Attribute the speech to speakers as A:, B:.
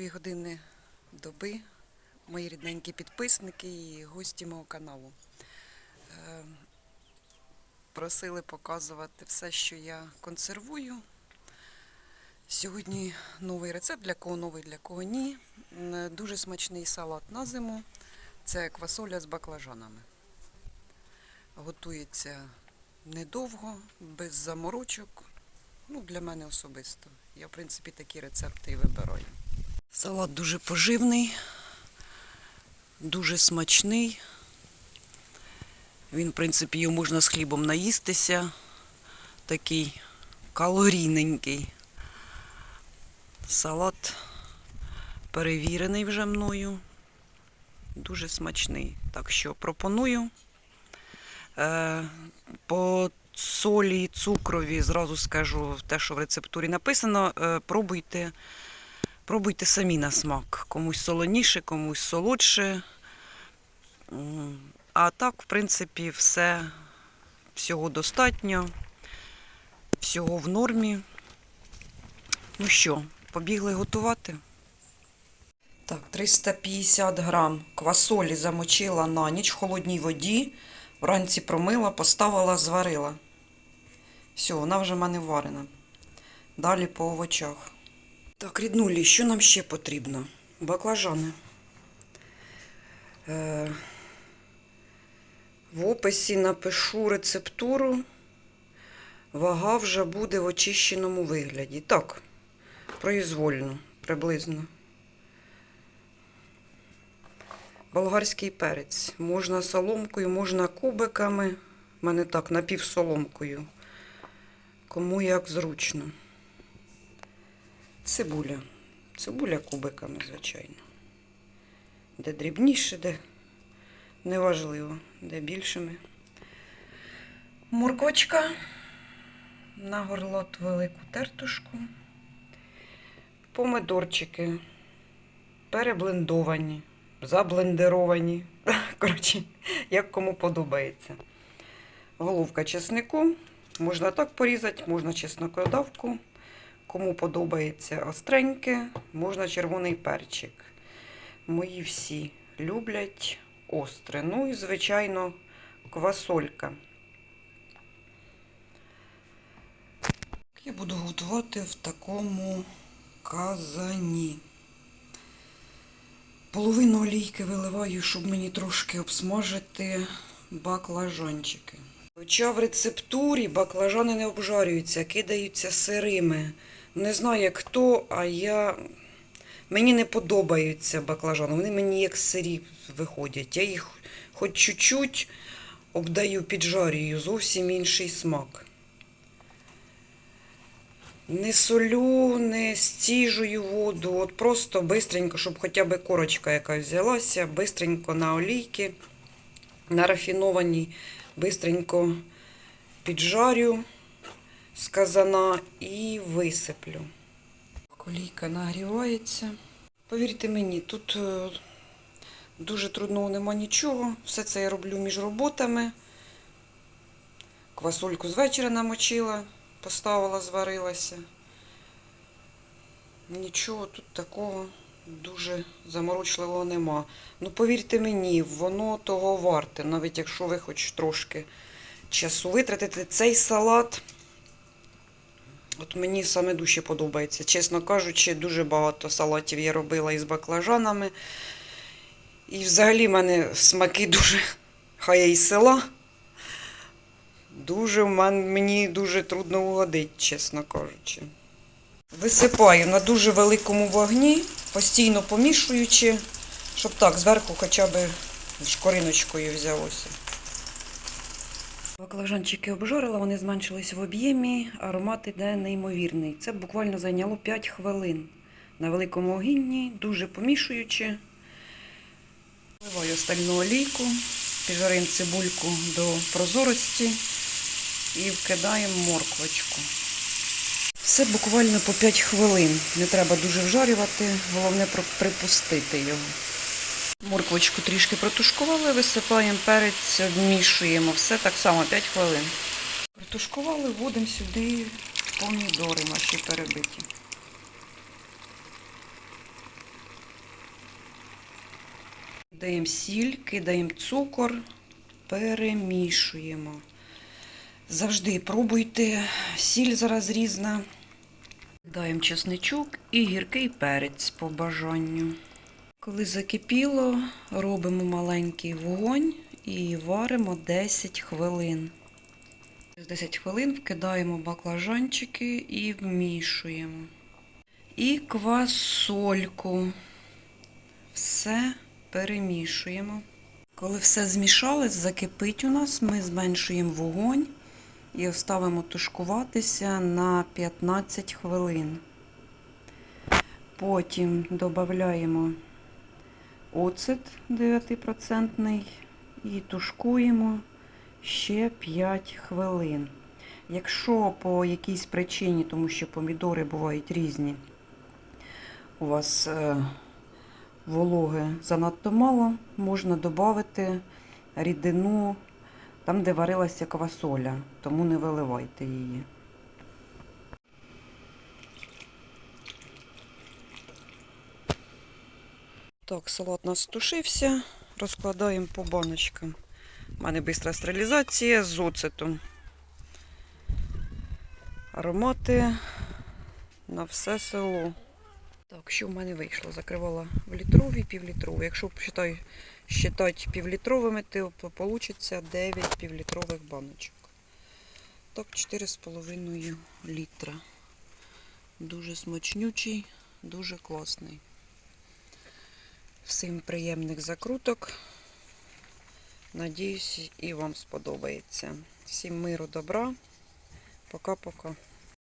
A: Доброї години доби, мої рідненькі підписники і гості мого каналу. Е, Просили показувати все, що я консервую. Сьогодні новий рецепт, для кого новий, для кого ні. Дуже смачний салат на зиму. Це квасоля з баклажанами. Готується недовго, без заморочок. Ну, для мене особисто. Я, в принципі, такі рецепти і вибираю. Салат дуже поживний, дуже смачний. Він, в принципі, його можна з хлібом наїстися. Такий калорійненький. Салат перевірений вже мною. Дуже смачний. Так що пропоную. Е, по солі, цукрові, зразу скажу те, що в рецептурі написано. Е, пробуйте, пробуйте самі на смак. Комусь солоніше, комусь солодше. А так, в принципі, все всього достатньо, всього в нормі. Ну що, побігли готувати? Так, 350 грам квасолі замочила на ніч в холодній воді. Вранці промила, поставила, зварила. Все, вона вже в мене варена. Далі по овочах. Так, ріднулі, що нам ще потрібно? Баклажани. Е, в описі напишу рецептуру. Вага вже буде в очищеному вигляді. Так, произвольно, приблизно. Болгарський перець. Можна соломкою, можна кубиками. У мене так, напівсоломкою. Кому як зручно. Цибуля. Цибуля кубиками, звичайно. Де дрібніше, де неважливо, де більшими. Морквочка. На горлот велику тертушку. Помидорчики. Переблендовані заблендеровані. Коротше, як кому подобається. Головка чеснику. Можна так порізати, можна чеснокодавку. Кому подобається остреньке, можна червоний перчик. Мої всі люблять остре. Ну і, звичайно, квасолька. Я буду готувати в такому казані. Половину олійки виливаю, щоб мені трошки обсмажити баклажанчики. Хоча в рецептурі баклажани не обжарюються, кидаються сирими. Не знаю, як хто, а я. Мені не подобаються баклажани. Вони мені як сирі виходять. Я їх хоч чуть-чуть обдаю піджарюю, зовсім інший смак. Не солю, не стіжую воду, от просто бистренько, щоб хоча б корочка якась взялася, бистренько на олійки, на рафінованій, бистренько піджарю з казана і висиплю. Олійка нагрівається. Повірте мені, тут е, дуже трудного нема нічого. Все це я роблю між роботами. Квасольку з вечора намочила поставила, зварилася. Нічого тут такого дуже заморочливого нема. Ну, повірте мені, воно того варте, навіть якщо ви хоч трошки часу витратите цей салат. От мені саме дужче подобається. Чесно кажучи, дуже багато салатів я робила із баклажанами. І взагалі в мене смаки дуже хай із села. Дуже мені дуже трудно угодити, чесно кажучи. Висипаю на дуже великому вогні, постійно помішуючи, щоб так зверху хоча б шкориночкою взялося. Баклажанчики обжарила, вони зменшились в об'ємі, аромат іде неймовірний. Це буквально зайняло 5 хвилин. На великому огінні, дуже помішуючи. Вливаю остальну олійку, піджаримо цибульку до прозорості і вкидаємо морквочку. Все буквально по 5 хвилин. Не треба дуже вжарювати, головне припустити його. Морквочку трішки протушкували, висипаємо перець, обмішуємо. Все так само 5 хвилин. Протушкували, вводимо сюди помідори наші перебиті. Даємо сіль, кидаємо цукор, перемішуємо. Завжди пробуйте, сіль зараз різна. Даємо чесничок і гіркий перець по бажанню. Коли закипіло, робимо маленький вогонь і варимо 10 хвилин. Через 10 хвилин вкидаємо баклажанчики і вмішуємо. І квасольку. Все перемішуємо. Коли все змішалось, закипить у нас, ми зменшуємо вогонь і оставимо тушкуватися на 15 хвилин. Потім додаємо оцет 9% і тушкуємо ще 5 хвилин. Якщо по якійсь причині, тому що помідори бувають різні, у вас е, вологи занадто мало, можна додати рідину там, де варилася квасоля, тому не виливайте її. Так, салат у нас стушився. Розкладаємо по баночкам. У мене бистра стерилізація з оцетом. Аромати на все село. Так, що в мене вийшло? Закривала в літрові, півлітрові. Якщо считай, считати півлітровими, то вийде 9 півлітрових баночок. Так, 4,5 літра. Дуже смачнючий, дуже класний. Всім приємних закруток. Надіюсь, і вам сподобається. Всім миру, добра. Пока-пока.